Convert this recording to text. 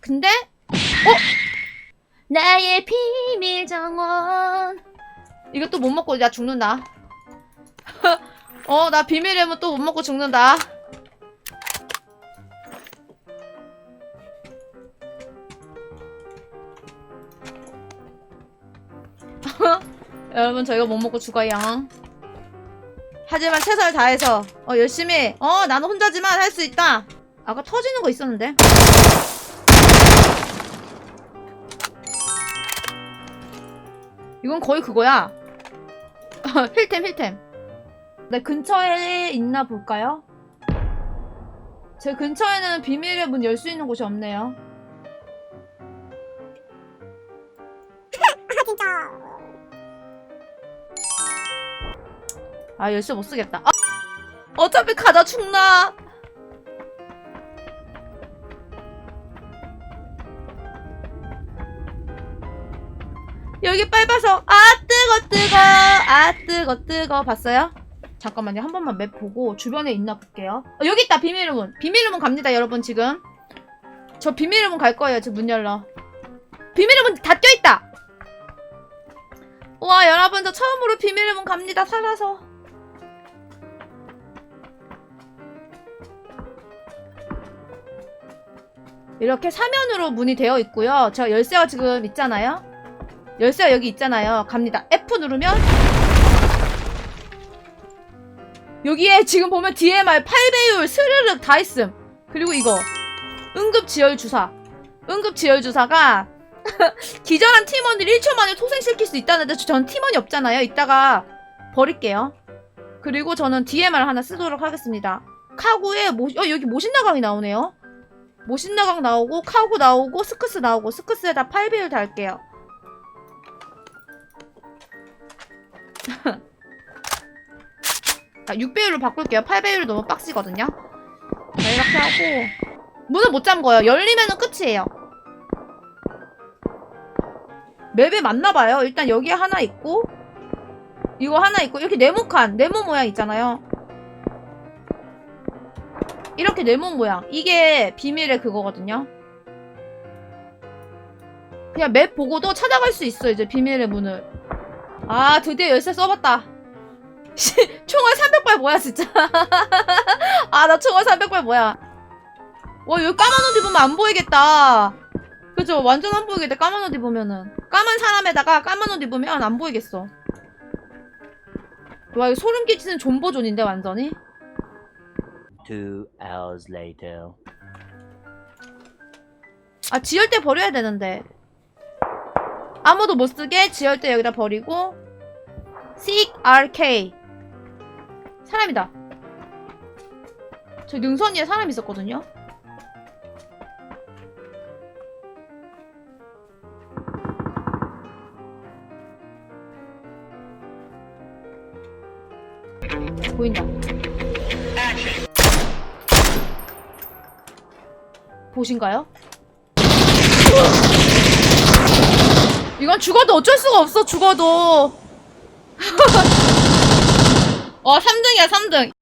근데 어? 나의 비밀 정원. 이거 또 못 먹고 나 죽는다. 어 나 비밀이면 또못 먹고 죽는다. 여러분 저희가 못 먹고 죽어요. 하지만 최선을 다해서 어 열심히 어 나는 혼자지만 할 수 있다. 아까 터지는 거 있었는데 이건 거의 그거야. 힐템 힐템. 내 근처에 있나 볼까요? 제 근처에는 비밀의 문 열 수 있는 곳이 없네요. 아 열쇠 못 쓰겠다. 아, 어차피 가다 죽나 여기 빨아서. 아 뜨거 뜨거. 아 뜨거 뜨거. 봤어요? 잠깐만요. 한 번만 맵 보고 주변에 있나 볼게요. 어, 여기 있다. 비밀의 문. 비밀의 문 갑니다 여러분 지금. 저 비밀의 문 갈 거예요 지금 문 열러. 비밀의 문다 껴있다. 와 여러분 저 처음으로 비밀의 문 갑니다. 살아서. 이렇게 사면으로 문이 되어 있고요. 저 열쇠가 지금 있잖아요 열쇠가 여기 있잖아요. 갑니다. F 누르면 여기에 지금 보면 DMR 8배율 스르륵 다 있음. 그리고 이거 응급지열 주사. 응급지열 주사가 기절한 팀원들 1초 만에 소생시킬 수 있다는데 전 팀원이 없잖아요. 이따가 버릴게요. 그리고 저는 DMR 하나 쓰도록 하겠습니다. 카구에 모, 어, 여기 모신나강이 나오네요. 모신나강 나오고 카구 나오고 스크스 나오고 스크스에다 8배율 달게요 자, 6배율로 바꿀게요. 8배율이 너무 빡시거든요. 자, 이렇게 하고 문을 못 잠궈요. 열리면 은 끝이에요. 맵에 맞나봐요. 일단 여기 하나 있고 이거 하나 있고 이렇게 네모칸 네모 모양 있잖아요. 이렇게 네모 모양 이게 비밀의 그거거든요. 그냥 맵 보고도 찾아갈 수 있어 이제 비밀의 문을. 아 드디어 열쇠 써봤다. 씨, 총알 300발 뭐야 진짜? 아 나 총알 300발 뭐야? 와 여기 까만 옷 입으면 안 보이겠다. 그죠? 완전 안 보이겠다 까만 옷 입으면은. 까만 사람에다가 까만 옷 입으면 안 보이겠어. 와 이거 소름 끼치는 존버존인데 완전히? Two hours later. 아 지혈 때 버려야 되는데 아무도 못 쓰게 지혈 때 여기다 버리고 Seek RK 사람이다. 저 능선이에 사람 있었거든요? 보인다. 보신가요? 이건 죽어도 어쩔 수가 없어 죽어도. 와 3등이야 3등